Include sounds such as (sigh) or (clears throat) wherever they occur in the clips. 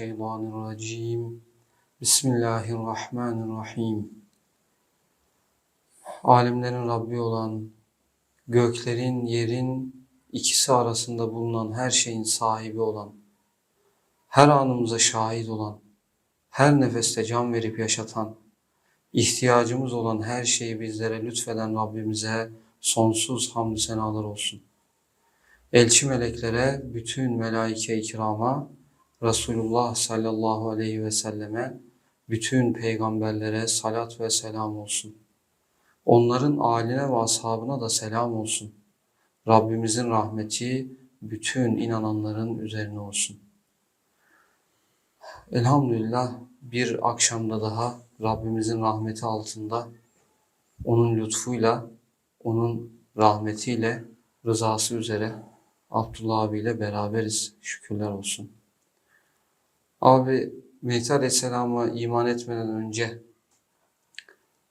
Euzubillahimineşşeytanirracim. Bismillahirrahmanirrahim. Alemlerin Rabbi olan, göklerin, yerin ikisi arasında bulunan her şeyin sahibi olan, her anımıza şahit olan, her nefeste can verip yaşatan, ihtiyacımız olan her şeyi bizlere lütfeden Rabbimize sonsuz hamdü senalar olsun. Elçi meleklere, bütün melaike-i kirama, Resulullah sallallahu aleyhi ve selleme, bütün peygamberlere salat ve selam olsun. Onların âline ve ashabına da selam olsun. Rabbimizin rahmeti bütün inananların üzerine olsun. Elhamdülillah bir akşamda daha Rabbimizin rahmeti altında, onun lütfuyla, onun rahmetiyle, rızası üzere Abdullah abiyle beraberiz. Şükürler olsun. Abi Mehdi Aleyhisselam'a iman etmeden önce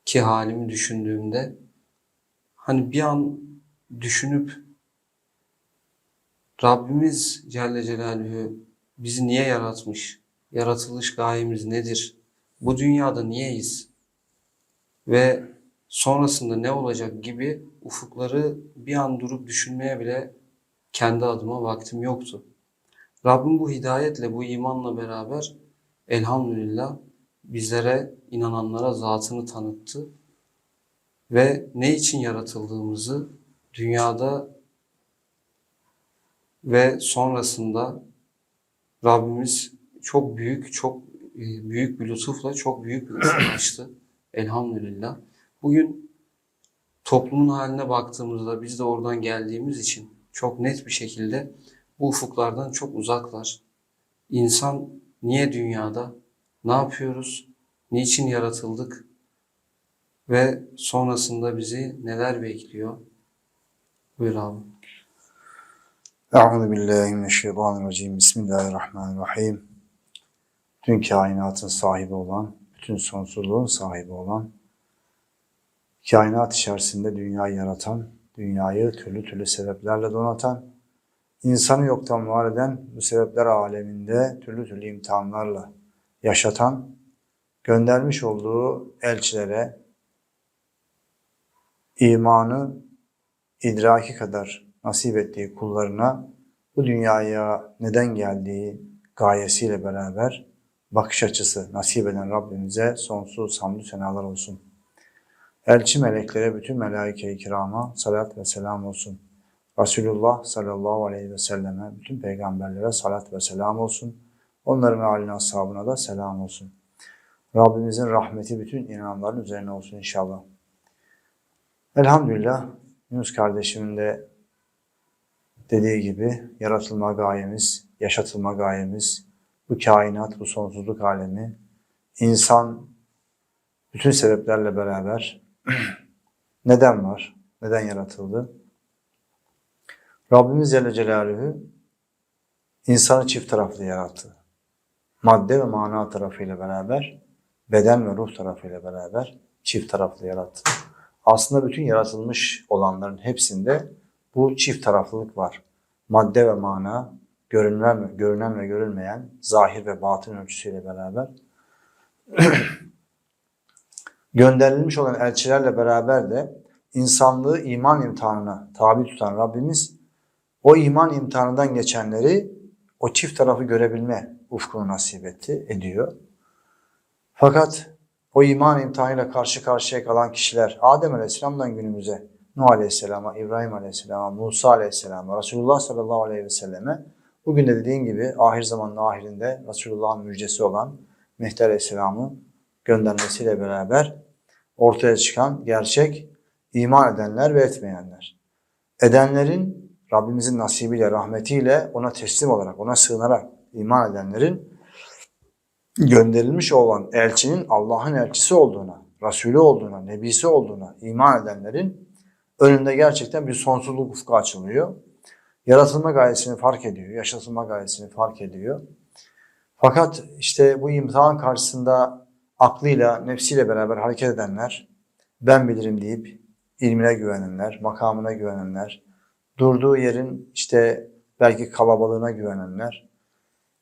ki halimi düşündüğümde hani bir an düşünüp Rabbimiz Celle Celaluhu bizi niye yaratmış? Yaratılış gayemiz nedir? Bu dünyada niyeyiz? Ve sonrasında ne olacak gibi ufukları bir an durup düşünmeye bile kendi adıma vaktim yoktu. Rabbim bu hidayetle, bu imanla beraber elhamdülillah bizlere, inananlara zatını tanıttı. Ve ne için yaratıldığımızı dünyada ve sonrasında Rabbimiz çok büyük, çok e, büyük bir lütufla çok büyük bir ufuk (clears throat) açtı. Elhamdülillah. Bugün toplumun haline baktığımızda biz de oradan geldiğimiz için çok net bir şekilde bu ufuklardan çok uzaklar. İnsan niye dünyada? Ne yapıyoruz? Niçin yaratıldık? Ve sonrasında bizi neler bekliyor? Buyur abi. Euzu billahi mineşşeytanirracim. Bismillahirrahmanirrahim. Bütün kainatın sahibi olan, bütün sonsuzluğun sahibi olan, kainat içerisinde dünyayı yaratan, dünyayı türlü türlü sebeplerle donatan, insanı yoktan var eden, bu sebepler aleminde türlü türlü imtihanlarla yaşatan, göndermiş olduğu elçilere imanı idraki kadar nasip ettiği kullarına bu dünyaya neden geldiği gayesiyle beraber bakış açısı nasip eden Rabbimize sonsuz hamdü senalar olsun. Elçi meleklere, bütün melaike-i kirama salat ve selam olsun. Resulullah sallallahu aleyhi ve selleme, bütün peygamberlere salat ve selam olsun. Onların haline ashabına da selam olsun. Rabbimizin rahmeti bütün inananların üzerine olsun inşallah. Elhamdülillah Yunus kardeşimin de dediği gibi yaratılma gayemiz, yaşatılma gayemiz, bu kainat, bu sonsuzluk alemi, insan bütün sebeplerle beraber (clears throat) neden var, neden yaratıldı? Rabbimiz Celle Celaluhu insanı çift taraflı yarattı. Madde ve mana tarafıyla beraber, beden ve ruh tarafıyla beraber çift taraflı yarattı. Aslında bütün yaratılmış olanların hepsinde bu çift taraflılık var. Madde ve mana, görünen, görünen ve görülmeyen, zahir ve batın ölçüsüyle beraber (clears throat) gönderilmiş olan elçilerle beraber de insanlığı iman imtihanına tabi tutan Rabbimiz o iman imtihanından geçenleri o çift tarafı görebilme ufkunu nasip etti, ediyor. Fakat o iman imtihanıyla karşı karşıya kalan kişiler Adem Aleyhisselam'dan günümüze Nuh Aleyhisselam'a, İbrahim Aleyhisselam'a, Musa Aleyhisselam'a, Resulullah sallallahu aleyhi ve selleme bugün de dediğin gibi ahir zamanın ahirinde Resulullah'ın müjdesi olan Mehdi Aleyhisselam'ın göndermesiyle beraber ortaya çıkan gerçek iman edenler ve etmeyenler. Edenlerin Rabbimizin nasibiyle, rahmetiyle ona teslim olarak, ona sığınarak iman edenlerin gönderilmiş olan elçinin Allah'ın elçisi olduğuna, Resulü olduğuna, Nebisi olduğuna iman edenlerin önünde gerçekten bir sonsuzluk ufku açılıyor. Yaratılma gayesini fark ediyor, yaşatılma gayesini fark ediyor. Fakat işte bu imtihan karşısında aklıyla, nefsiyle beraber hareket edenler, ben bilirim deyip ilmine güvenenler, makamına güvenenler, durduğu yerin işte belki kalabalığına güvenenler,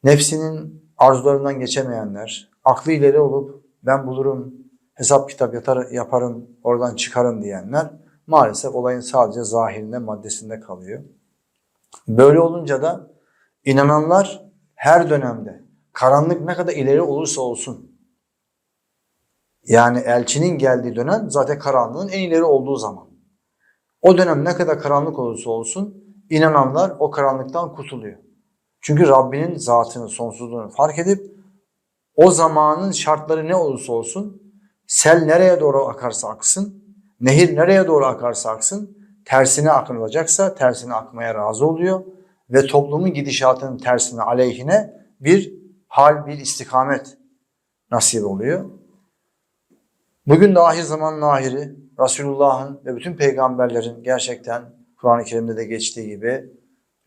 nefsinin arzularından geçemeyenler, aklı ileri olup ben bulurum, hesap kitap yatar, yaparım, oradan çıkarım diyenler maalesef olayın sadece zahirinde, maddesinde kalıyor. Böyle olunca da inananlar her dönemde karanlık ne kadar ileri olursa olsun yani elçinin geldiği dönem zaten karanlığın en ileri olduğu zaman. O dönem ne kadar karanlık olursa olsun inananlar o karanlıktan kurtuluyor. Çünkü Rabbinin zatını, sonsuzluğunu fark edip o zamanın şartları ne olursa olsun sel nereye doğru akarsa aksın, nehir nereye doğru akarsa aksın, tersine akılacaksa tersine akmaya razı oluyor ve toplumun gidişatının tersine, aleyhine bir hal, bir istikamet nasip oluyor. Bugün de ahir zaman ahiri, Resulullah'ın ve bütün peygamberlerin gerçekten Kur'an-ı Kerim'de de geçtiği gibi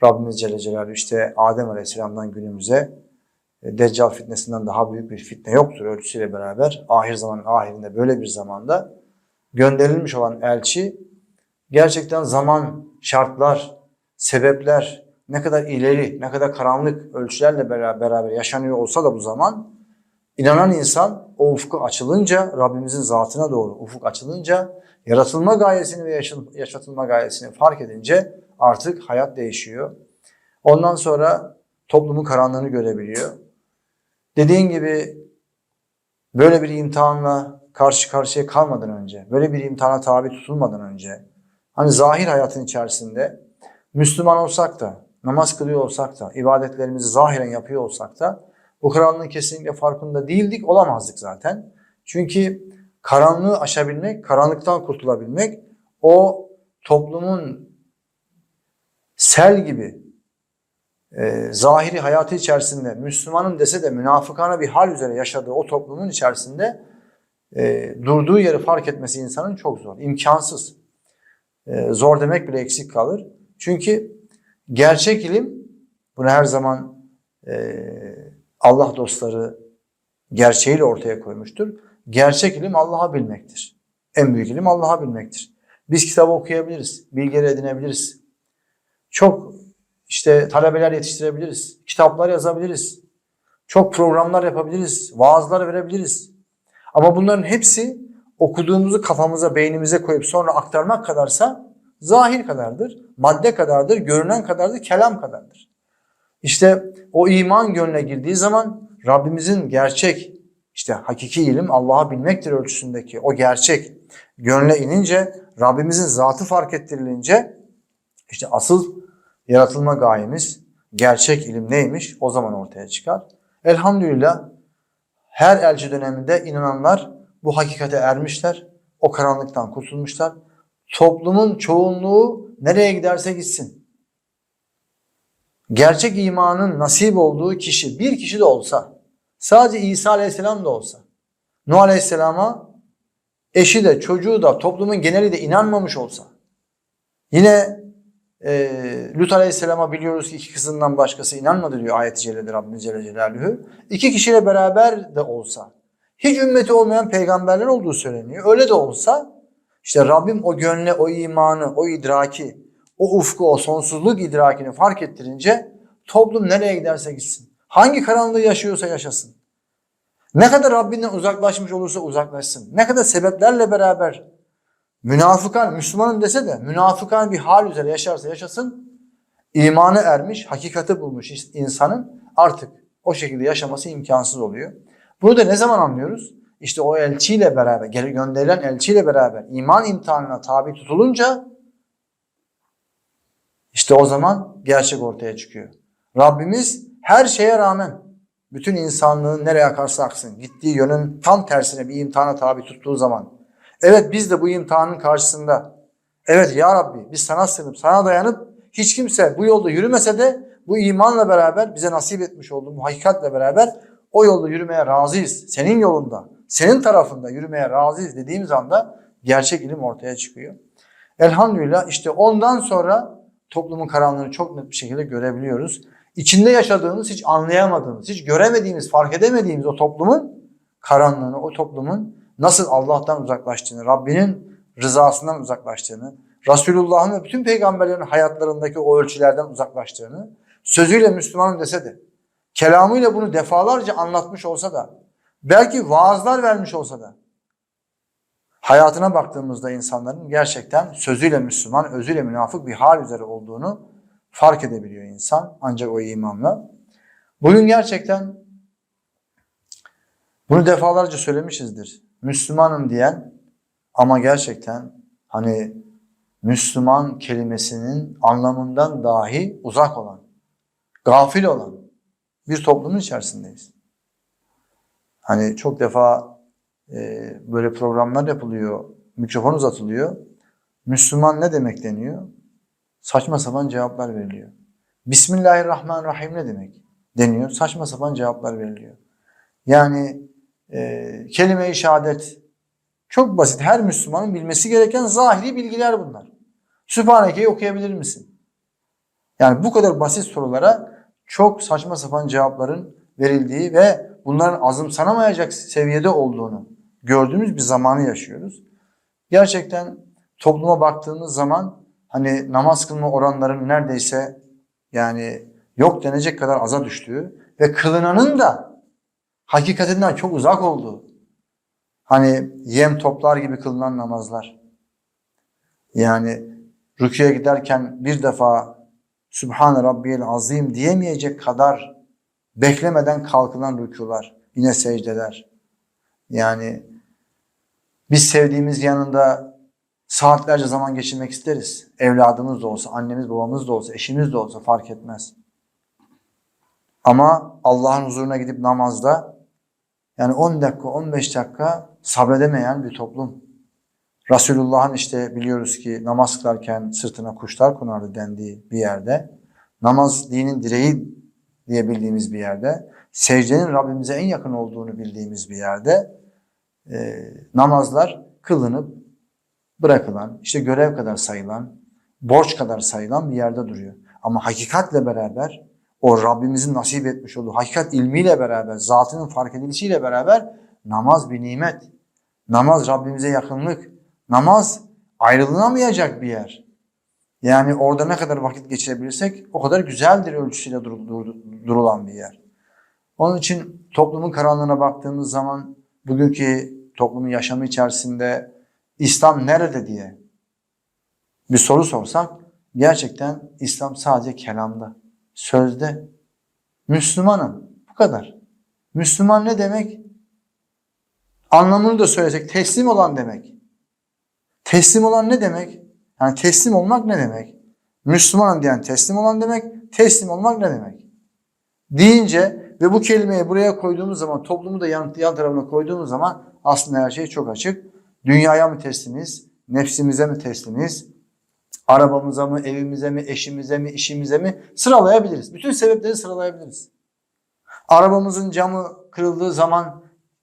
Rabbimiz Celle Celaluhu işte Adem Aleyhisselam'dan günümüze e, Deccal fitnesinden daha büyük bir fitne yoktur ölçüsüyle beraber. Ahir zamanın ahirinde böyle bir zamanda gönderilmiş olan elçi gerçekten zaman, şartlar, sebepler ne kadar ileri, ne kadar karanlık ölçülerle beraber yaşanıyor olsa da bu zaman inanan insan o ufku açılınca, Rabbimizin zatına doğru ufuk açılınca, yaratılma gayesini ve yaşatılma gayesini fark edince artık hayat değişiyor. Ondan sonra toplumun karanlığını görebiliyor. Dediğin gibi böyle bir imtihanla karşı karşıya kalmadan önce, böyle bir imtihana tabi tutulmadan önce, hani zahir hayatın içerisinde Müslüman olsak da, namaz kılıyor olsak da, ibadetlerimizi zahiren yapıyor olsak da bu karanlığın kesinlikle farkında değildik, olamazdık zaten. Çünkü karanlığı aşabilmek, karanlıktan kurtulabilmek o toplumun sel gibi e, zahiri hayatı içerisinde Müslümanın dese de münafıkana bir hal üzere yaşadığı o toplumun içerisinde e, durduğu yeri fark etmesi insanın çok zor, imkansız. E, zor demek bile eksik kalır. Çünkü gerçek ilim, bunu her zaman e, Allah dostları gerçeğiyle ortaya koymuştur. Gerçek ilim Allah'a bilmektir. En büyük ilim Allah'a bilmektir. Biz kitabı okuyabiliriz, bilgileri edinebiliriz. Çok işte talebeler yetiştirebiliriz, kitaplar yazabiliriz, çok programlar yapabiliriz, vaazlar verebiliriz. Ama bunların hepsi okuduğumuzu kafamıza, beynimize koyup sonra aktarmak kadarsa zahir kadardır, madde kadardır, görünen kadardır, kelam kadardır. İşte o iman gönlüne girdiği zaman Rabbimizin gerçek, işte hakiki ilim Allah'a bilmektir ölçüsündeki o gerçek gönle inince, Rabbimizin zatı fark ettirilince işte asıl yaratılma gayemiz, gerçek ilim neymiş o zaman ortaya çıkar. Elhamdülillah her elçi döneminde inananlar bu hakikate ermişler, o karanlıktan kurtulmuşlar. Toplumun çoğunluğu nereye giderse gitsin. Gerçek imanın nasip olduğu kişi bir kişi de olsa, sadece İsa Aleyhisselam da olsa, Nuh Aleyhisselam'a eşi de çocuğu da toplumun geneli de inanmamış olsa, yine e, Lut Aleyhisselam'a biliyoruz ki iki kızından başkası inanmadı diyor ayet-i cellede Rabbimiz Celle Celaluhu. İki kişiyle beraber de olsa, hiç ümmeti olmayan peygamberler olduğu söyleniyor. Öyle de olsa işte Rabbim o gönle, o imanı, o idraki, o ufku, o sonsuzluk idrakini fark ettirince toplum nereye giderse gitsin. Hangi karanlığı yaşıyorsa yaşasın. Ne kadar Rabbinden uzaklaşmış olursa uzaklaşsın. Ne kadar sebeplerle beraber münafıkan, Müslümanım dese de münafıkan bir hal üzere yaşarsa yaşasın, imanı ermiş, hakikati bulmuş insanın artık o şekilde yaşaması imkansız oluyor. Bunu da ne zaman anlıyoruz? İşte o elçiyle beraber, geri gönderilen elçiyle beraber iman imtihanına tabi tutulunca işte o zaman gerçek ortaya çıkıyor. Rabbimiz her şeye rağmen bütün insanlığın nereye akarsa aksın gittiği yönün tam tersine bir imtihana tabi tuttuğu zaman evet biz de bu imtihanın karşısında evet ya Rabbi biz sana sığınıp sana dayanıp hiç kimse bu yolda yürümese de bu imanla beraber bize nasip etmiş olduğu bu hakikatle beraber o yolda yürümeye razıyız. Senin yolunda, senin tarafında yürümeye razıyız dediğimiz anda gerçek ilim ortaya çıkıyor. Elhamdülillah işte ondan sonra toplumun karanlığını çok net bir şekilde görebiliyoruz. İçinde yaşadığımız, hiç anlayamadığımız, hiç göremediğimiz, fark edemediğimiz o toplumun karanlığını, o toplumun nasıl Allah'tan uzaklaştığını, Rabbinin rızasından uzaklaştığını, Resulullah'ın ve bütün peygamberlerin hayatlarındaki o ölçülerden uzaklaştığını, sözüyle Müslümanım dese de, kelamıyla bunu defalarca anlatmış olsa da, belki vaazlar vermiş olsa da, hayatına baktığımızda insanların gerçekten sözüyle Müslüman, özüyle münafık bir hal üzere olduğunu fark edebiliyor insan ancak o imanla. Bugün gerçekten bunu defalarca söylemişizdir. Müslümanım diyen ama gerçekten hani Müslüman kelimesinin anlamından dahi uzak olan, gafil olan bir toplumun içerisindeyiz. Hani çok defa e, böyle programlar yapılıyor, mikrofon uzatılıyor. Müslüman ne demek deniyor? Saçma sapan cevaplar veriliyor. Bismillahirrahmanirrahim ne demek deniyor? Saçma sapan cevaplar veriliyor. Yani e, kelime-i şehadet çok basit. Her Müslümanın bilmesi gereken zahiri bilgiler bunlar. Sübhaneke'yi okuyabilir misin? Yani bu kadar basit sorulara çok saçma sapan cevapların verildiği ve bunların azımsanamayacak seviyede olduğunu gördüğümüz bir zamanı yaşıyoruz. Gerçekten topluma baktığımız zaman hani namaz kılma oranlarının neredeyse yani yok denecek kadar aza düştüğü ve kılınanın da hakikatinden çok uzak olduğu. Hani yem toplar gibi kılınan namazlar. Yani rüküye giderken bir defa Sübhane Rabbiyel Azim diyemeyecek kadar beklemeden kalkılan rükular, yine secdeler. Yani biz sevdiğimiz yanında saatlerce zaman geçirmek isteriz. Evladımız da olsa, annemiz babamız da olsa, eşimiz de olsa fark etmez. Ama Allah'ın huzuruna gidip namazda yani 10 dakika, 15 dakika sabredemeyen bir toplum. Resulullah'ın işte biliyoruz ki namaz kılarken sırtına kuşlar konardı dendiği bir yerde. Namaz dinin direği diye bildiğimiz bir yerde. Secdenin Rabbimize en yakın olduğunu bildiğimiz bir yerde. E, namazlar kılınıp bırakılan, işte görev kadar sayılan, borç kadar sayılan bir yerde duruyor. Ama hakikatle beraber o Rabbimizin nasip etmiş olduğu hakikat ilmiyle beraber, zatının fark edilişiyle beraber namaz bir nimet. Namaz Rabbimize yakınlık. Namaz ayrılınamayacak bir yer. Yani orada ne kadar vakit geçirebilirsek o kadar güzeldir ölçüsüyle dur, dur, durulan bir yer. Onun için toplumun karanlığına baktığımız zaman bugünkü toplumun yaşamı içerisinde İslam nerede diye bir soru sorsak gerçekten İslam sadece kelamda, sözde. Müslümanım. Bu kadar. Müslüman ne demek? Anlamını da söylesek teslim olan demek. Teslim olan ne demek? Yani teslim olmak ne demek? Müslümanım diyen teslim olan demek, teslim olmak ne demek? Deyince ve bu kelimeyi buraya koyduğumuz zaman, toplumu da yan, yan tarafına koyduğumuz zaman aslında her şey çok açık. Dünyaya mı teslimiz? Nefsimize mi teslimiz? Arabamıza mı, evimize mi, eşimize mi, işimize mi? Sıralayabiliriz. Bütün sebepleri sıralayabiliriz. Arabamızın camı kırıldığı zaman,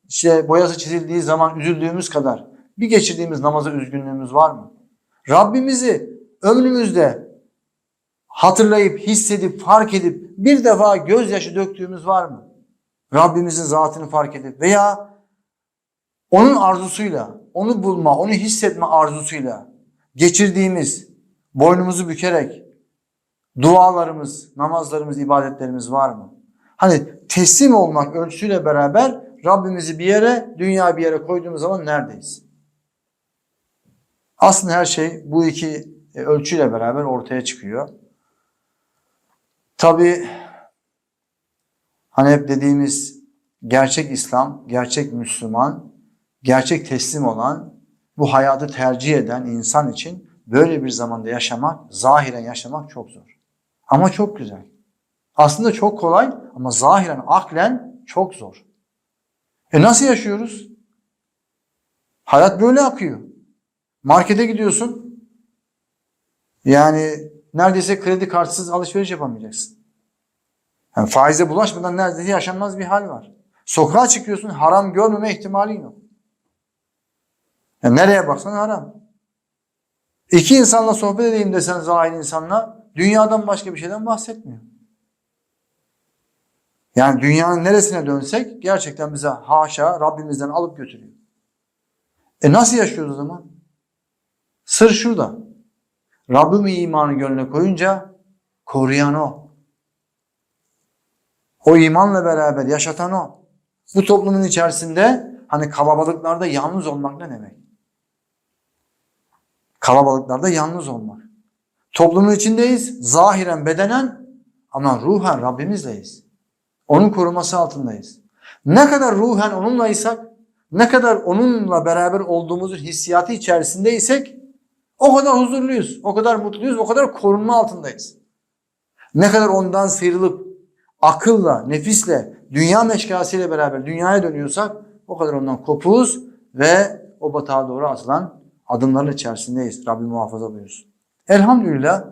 işte boyası çizildiği zaman üzüldüğümüz kadar bir geçirdiğimiz namaza üzgünlüğümüz var mı? Rabbimizi ömrümüzde hatırlayıp, hissedip, fark edip bir defa gözyaşı döktüğümüz var mı? Rabbimizin zatını fark edip veya onun arzusuyla, onu bulma, onu hissetme arzusuyla geçirdiğimiz, boynumuzu bükerek dualarımız, namazlarımız, ibadetlerimiz var mı? Hani teslim olmak ölçüsüyle beraber Rabbimizi bir yere, dünya bir yere koyduğumuz zaman neredeyiz? Aslında her şey bu iki e, ölçüyle beraber ortaya çıkıyor. Tabi hani hep dediğimiz gerçek İslam, gerçek Müslüman, gerçek teslim olan, bu hayatı tercih eden insan için böyle bir zamanda yaşamak, zahiren yaşamak çok zor. Ama çok güzel. Aslında çok kolay ama zahiren, aklen çok zor. E nasıl yaşıyoruz? Hayat böyle akıyor. Markete gidiyorsun. Yani neredeyse kredi kartsız alışveriş yapamayacaksın. Yani faize bulaşmadan neredeyse yaşanmaz bir hal var. Sokağa çıkıyorsun haram görmeme ihtimalin yok. Yani nereye baksan haram. İki insanla sohbet edeyim desen zahir insanla dünyadan başka bir şeyden bahsetmiyor. Yani dünyanın neresine dönsek gerçekten bize haşa Rabbimizden alıp götürüyor. E nasıl yaşıyoruz o zaman? Sır şurada. Rabbim imanı gönlüne koyunca koruyan o. O imanla beraber yaşatan o. Bu toplumun içerisinde hani kalabalıklarda yalnız olmak ne demek? Kalabalıklarda yalnız olmak. Toplumun içindeyiz, zahiren, bedenen ama ruhen Rabbimizleyiz. Onun koruması altındayız. Ne kadar ruhen onunlaysak, ne kadar onunla beraber olduğumuzun hissiyatı içerisindeysek o kadar huzurluyuz, o kadar mutluyuz, o kadar korunma altındayız. Ne kadar ondan sıyrılıp akılla, nefisle, dünya meşgalesiyle beraber dünyaya dönüyorsak o kadar ondan kopuz ve o batağa doğru atılan adımların içerisindeyiz. Rabbim muhafaza buyursun. Elhamdülillah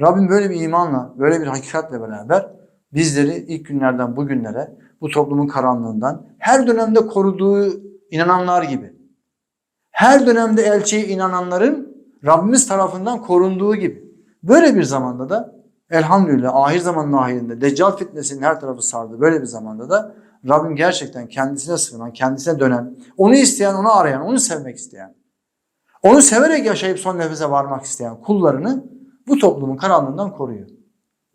Rabbim böyle bir imanla, böyle bir hakikatle beraber bizleri ilk günlerden bugünlere bu toplumun karanlığından her dönemde koruduğu inananlar gibi, her dönemde elçiye inananların Rabbimiz tarafından korunduğu gibi böyle bir zamanda da elhamdülillah ahir zamanın ahirinde Deccal fitnesinin her tarafı sardı böyle bir zamanda da Rabbim gerçekten kendisine sığınan, kendisine dönen, onu isteyen, onu arayan, onu sevmek isteyen, onu severek yaşayıp son nefese varmak isteyen kullarını bu toplumun karanlığından koruyor.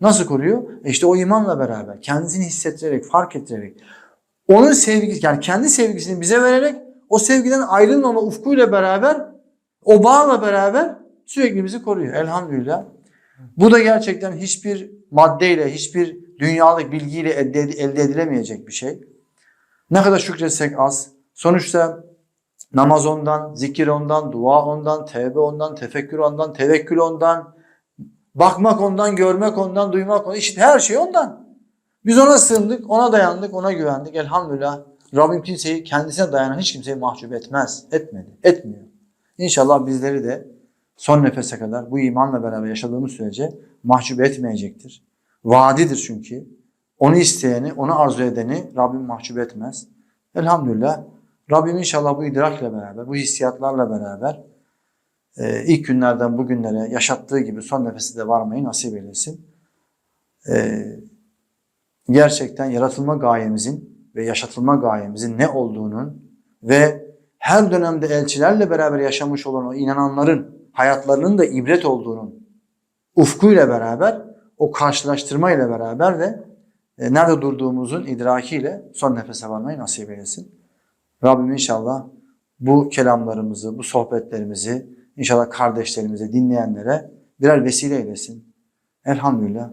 Nasıl koruyor? E işte o imanla beraber, kendisini hissettirerek, fark ettirerek, onun sevgisi, yani kendi sevgisini bize vererek, o sevgiden ayrılmama ufkuyla beraber, o bağla beraber sürekli bizi koruyor. Elhamdülillah. Bu da gerçekten hiçbir maddeyle, hiçbir dünyalık bilgiyle elde, edilemeyecek bir şey. Ne kadar şükretsek az. Sonuçta namaz ondan, zikir ondan, dua ondan, tevbe ondan, tefekkür ondan, tevekkül ondan, bakmak ondan, görmek ondan, duymak ondan. İşte her şey ondan. Biz ona sığındık, ona dayandık, ona güvendik. Elhamdülillah Rabbim kimseyi kendisine dayanan hiç kimseyi mahcup etmez. Etmedi, etmiyor. İnşallah bizleri de son nefese kadar bu imanla beraber yaşadığımız sürece mahcup etmeyecektir. Vaadidir çünkü. Onu isteyeni, onu arzu edeni Rabbim mahcup etmez. Elhamdülillah Rabbim inşallah bu idrakle beraber, bu hissiyatlarla beraber e, ilk günlerden bugünlere yaşattığı gibi son nefesi de varmayı nasip eylesin. E, gerçekten yaratılma gayemizin ve yaşatılma gayemizin ne olduğunun ve her dönemde elçilerle beraber yaşamış olan o inananların hayatlarının da ibret olduğunun ufkuyla beraber, o karşılaştırma ile beraber de e, nerede durduğumuzun idrakiyle son nefese varmayı nasip eylesin. Rabbim inşallah bu kelamlarımızı, bu sohbetlerimizi inşallah kardeşlerimize, dinleyenlere birer vesile eylesin. Elhamdülillah.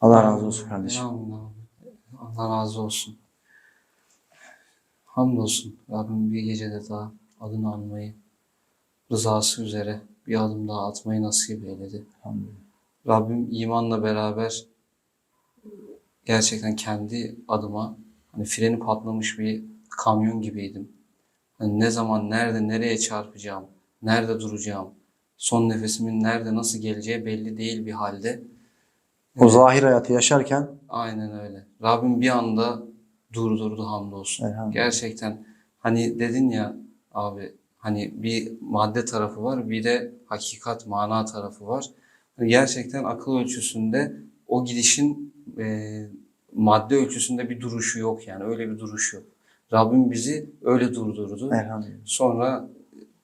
Allah razı olsun kardeşim. Allah razı olsun. Hamdolsun Rabbim bir gecede daha adını almayı, rızası üzere bir adım daha atmayı nasip eyledi. Elhamdülillah. Rabbim imanla beraber gerçekten kendi adıma hani freni patlamış bir kamyon gibiydim. Hani ne zaman, nerede, nereye çarpacağım, nerede duracağım, son nefesimin nerede, nasıl geleceği belli değil bir halde. O zahir hayatı yaşarken Aynen öyle. Rabbim bir anda durdurdu hamdolsun. Gerçekten hani dedin ya abi hani bir madde tarafı var bir de hakikat mana tarafı var. Gerçekten akıl ölçüsünde o gidişin e, madde ölçüsünde bir duruşu yok yani öyle bir duruş yok. Rabbim bizi öyle durdurdu. elhamdülillah. Sonra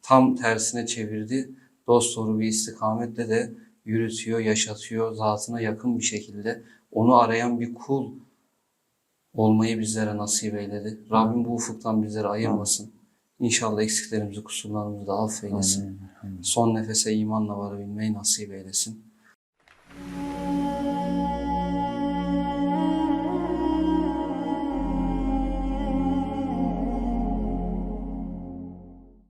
tam tersine çevirdi. Dost doğru bir istikametle de yürütüyor, yaşatıyor, zatına yakın bir şekilde. Onu arayan bir kul olmayı bizlere nasip eyledi. Rabbim bu ufuktan bizleri ayırmasın. İnşallah eksiklerimizi, kusurlarımızı da affeylesin. Amin. Son nefese imanla varabilmeyi nasip eylesin.